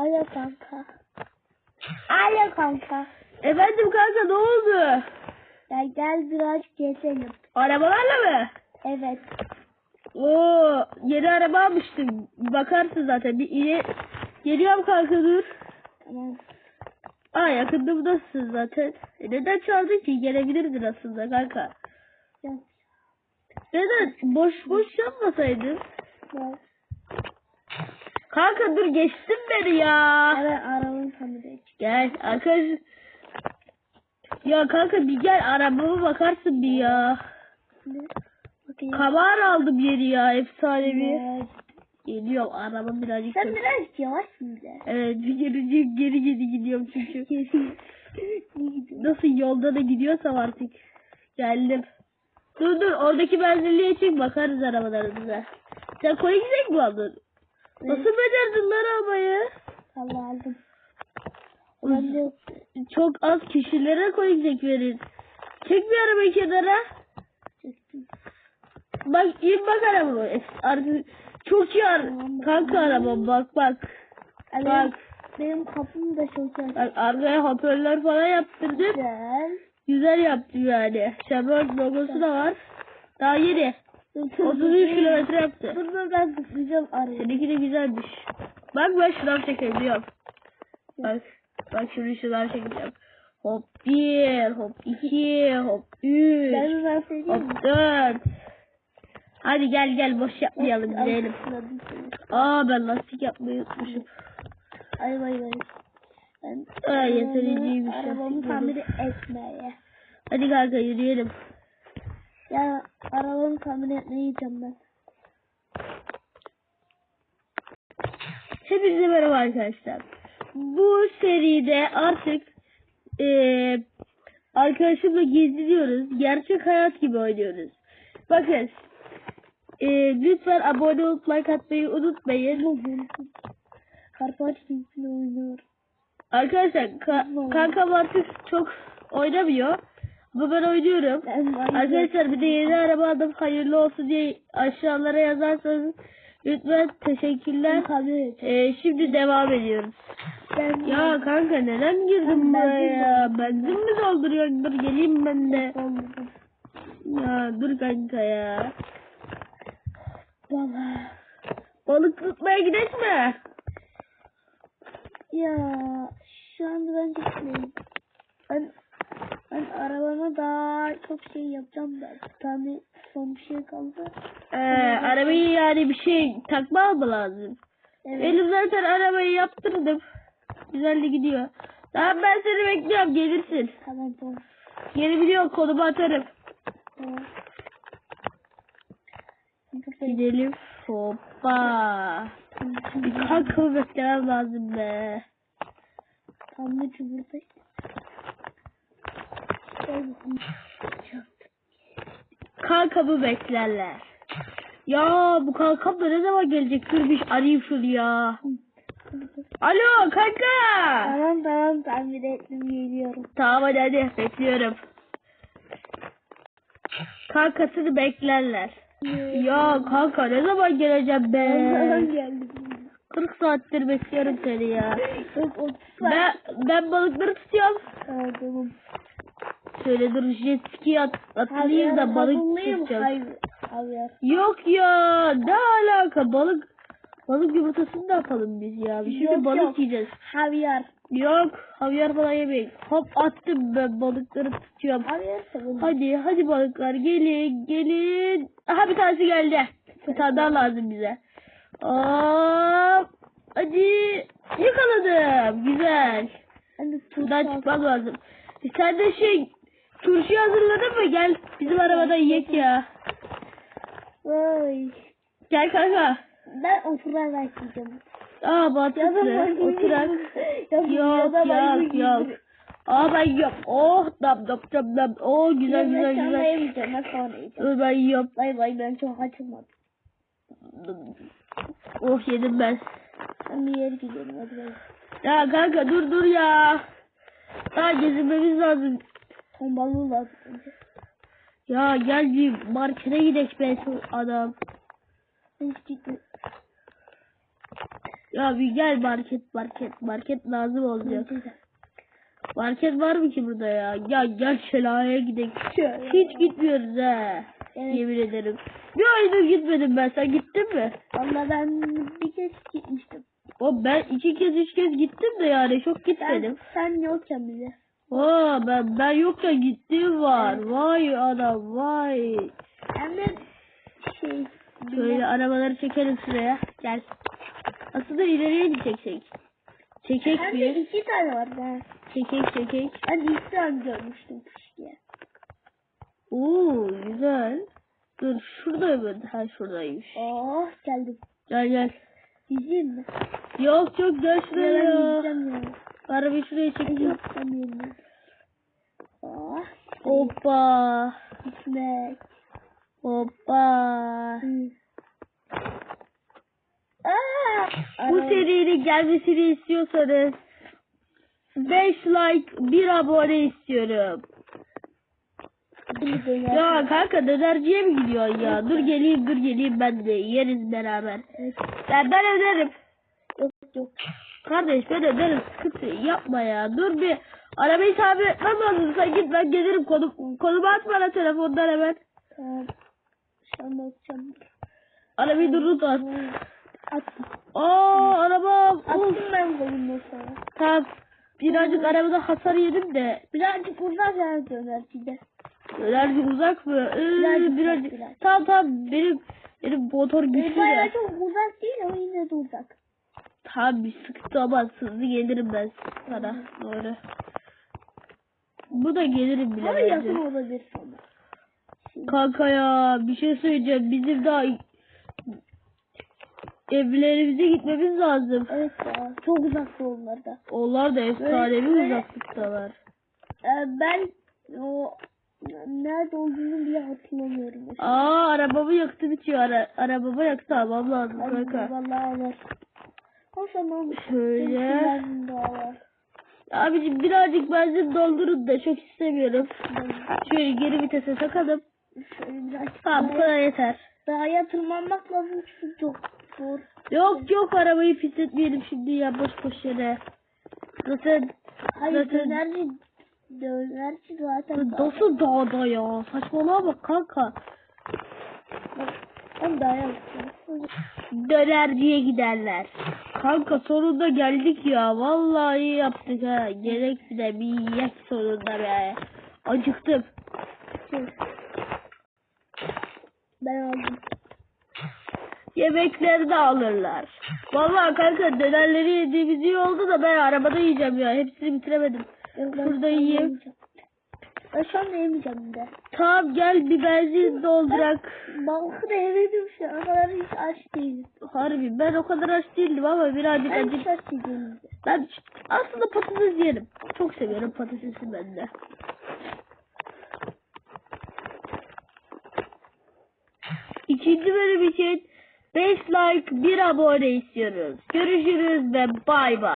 Alo kanka. Alo kanka. Efendim kanka ne oldu? Gel gel biraz gezelim. Arabalarla mı? Evet. Oo yeni araba almıştım. Bakarsın zaten. Bir ile geliyorum kanka dur. Tamam. Aa yakınımdasın zaten. E neden çaldın ki? Gelebilirdin aslında kanka. Gel. Neden? Boş boş yapmasaydın. Gel. Kanka dur geçtin beni ya. Arabanın kamerayı çık. Gel arkadaş. Ya kanka bir gel arabama bakarsın bir ya. Bakayım. Kamar aldım yeni ya efsanevi. Evet. Geliyorum araba birazcık. Sen biraz yavaş bile. Evet bir geri geri geri gidiyorum çünkü. Nasıl yolda da gidiyorsam artık. Geldim. Dur dur oradaki benzinliğe çık bakarız arabalarımıza. Sen koyu gidecek mi aldın? Nasıl becerdin lan arabayı? Allah aldım. Ben de Çok az kişilere gidecek verin. Çek bir arabayı kenara. çektim. Bak in bak arabama. Artık çok iyi ar kanka araba bak bak. Evet. Bak. Benim kapım da çok açık. Bak arkaya hoparlör falan yaptırdım. Güzel. Güzel yaptım yani. Chevrolet logosu da var. Daha yeni. Dur, dur, 33 dur. kilometre yaptı. Dur dur ben zıplayacağım araya. Seninki de güzelmiş. Bak ben şınav çekebiliyorum. Bak. Bak şimdi şınav çekeceğim. Hop 1, hop 2, hop 3, Ben ben söyleyeyim mi? hop 4. Hadi gel gel boş yapmayalım Ay, gidelim. Aa ben lastik yapmayı unutmuşum. Ay vay vay. Ben Ay, yeterliymiş. Arabamı tamir etmeye. Hadi kanka yürüyelim. Ya arabamı tamir etmeye gideceğim ben. Hepinize merhaba arkadaşlar. Bu seride artık eee arkadaşımla geziyoruz. Gerçek hayat gibi oynuyoruz. Bakın eee, lütfen abone olup like atmayı unutmayın. Karpaç oynuyor. Arkadaşlar ka- kankam artık çok oynamıyor. Ama ben oynuyorum. Ben. Arkadaşlar bir de yeni araba aldım hayırlı olsun diye aşağılara yazarsanız lütfen teşekkürler. Eee, şimdi devam ediyoruz. Ben Ya kanka neden girdin Ben buraya? benzin Benzin mi dolduruyorsun? Dur geleyim ben de. Ya dur kanka ya. Valla. Balık tutmaya gidelim mi? Ya şu anda ben gitmeyeyim. Ben ben arabama daha çok şey yapacağım da. Bir tane son bir şey kaldı. Ee, arabayı yani bir şey takma mı lazım? Evet. Benim zaten arabayı yaptırdım. Güzel de gidiyor. Tamam ben seni bekliyorum gelirsin. Tamam tamam. Video konumu atarım. tamam. Gidelim. Hoppa. Bir kanka beklemem lazım be. Tam da buradayım. Kankamı beklerler. Ya bu kankam da ne zaman gelecek? Dur bir arayayım şunu ya. Alo kanka. Tamam tamam tamir ettim geliyorum. Tamam hadi hadi bekliyorum. Kankasını beklerler. Ya kanka ne zaman geleceğim Tamam be? geldim. 40 saattir bekliyorum seni ya. Yok 30 Ben, ben balıkları tutuyorum. Tamam. Şöyle dur jet ski at, atlayayım da balık. Hayır. Yok ya ne alaka balık balık yumurtasını da yapalım biz ya. Biz şimdi Yok, balık yok. yiyeceğiz. Havyar. Yok havyar falan yemeyin. Hop attım ben balıkları tutuyorum. Havyar. Hadi hadi balıklar gelin gelin. Aha bir tanesi geldi. Bir tane daha lazım bize. Hop. Hadi yakaladım. Güzel. Buradan çıkmam lazım. E Sen de şey turşu hazırladın mı? Gel bizim arabada yiyek ya. Vay. Gel kanka. Ben oturarak yiyeceğim. Aa ben Oturak. Yok ben yok yok. Aa ben yiyorum. Oh dam dam dam dam. Oh güzel Ben güzel güzel. yemeyeceğim. Ben sonra yiyeceğim. Ben yiyorum. Bay bay ben çok açılmadım. Oh yedim ben. Ben bir yere gidiyorum. Hadi bay. Ya kanka dur dur ya. Daha gezinmemiz lazım. Ton balığı lazım. Ya gel bir markete gidelim adam. Ben hiç gitmedim. Ya bir gel market market market lazım olacak. Market var mı ki burada ya? Ya gel şelaleye gidelim. Hiç gitmiyoruz ha. Evet. Yemin ederim. Bir aydır gitmedim ben. Sen gittin mi? Valla ben bir kez gitmiştim. O ben iki kez üç kez gittim de yani çok Sen, gitmedim. sen yokken bile. Aa ben ben yokken gittiğim var. Vay adam vay. Hem de şey. Şöyle arabaları çekelim şuraya. Gel. Aslında ileriye mi çeksek? Çekek Hem de mi? iki tane var ha. Çekek çekek. Ben ilk tane görmüştüm keşke. Oo güzel. Dur şurada mı? Ha şuradaymış. Oh geldim. Gel gel. İzleyeyim mi? Yok yok gel Ya şuraya ben gideceğim ya. Şuraya. Yok ben yerim. Oh. Hoppa. Gitmek. Hoppa. Aa, Bu araba- serinin gelmesini istiyorsanız 5 like 1 abone istiyorum. Bir. Ya kanka dönerciye mi gidiyorsun ya? Dur geleyim dur geleyim ben de yeriz beraber. Ben, ben öderim. Yok yok. Kardeş ben öderim sıkıntı yapma ya. Dur bir arabayı tamir etmem lazım. Sen git ben gelirim konum, konumu at bana telefondan hemen. Tamam. Şu an bakacağım. Arabayı durut at. Attım. Aa arabam. Of. Attım ben koyundan sonra. Tamam. Birazcık arabada hasar yedim de. Birazcık uzak yani dönercide. Birazcık uzak mı? Ee, Birazcık birazcık. uzak, biraz. Tamam tamam benim benim motor güçlü bayağı de. çok uzak değil ama yine de uzak. Tamam bir sıkıntı olmaz. Hızlı gelirim ben sana. Doğru. Bu da gelirim bile Ama yakın olabilir. Şimdi, Kanka ya bir şey söyleyeceğim. Bizim daha evlerimize gitmemiz lazım. evet ya çok uzakta onlar da. Onlar da efsanevi Böyle- uzaklıktalar. Ee, ben o nerede olduğunu bile hatırlamıyorum. Aa arabamı yaktı bitiyor. Ara, arabamı yaktı almam lazım kanka. Vallahi var. O zaman Şöyle. Abicim birazcık benzin doldurun da çok istemiyorum. Şöyle geri vitese takalım. Tamam bu kadar yeter. daha tırmanmak lazım çünkü çok zor. Yok yok arabayı pisletmeyelim şimdi ya boş boş yere. Zaten Hayır Zaten- dönerci dönerci zaten nasıl dağda ya? Saçmalama bak kanka. Ben daha yaptım. Dönerciye giderler. Kanka sonunda geldik ya. Vallahi yaptık ha. Gerek bir de bir yiyek sonunda be. Acıktım. Ben aldım. Yemekleri de alırlar. Vallahi kanka dönerleri yediğimiz iyi oldu da ben arabada yiyeceğim ya. Hepsini bitiremedim. Şurada yiyeyim. Ben şu anda yemeyeceğim de. Tamam gel bir benzin doldurak. Balıkı da şu an. O kadar hiç aç değilim. Harbi ben o kadar aç değildim ama birazcık Ben acı. hiç aç değilim. Ben aslında patates yerim. Çok seviyorum patatesi ben de. İkinci bölüm için 5 like 1 abone istiyoruz. Görüşürüz ve bay bay.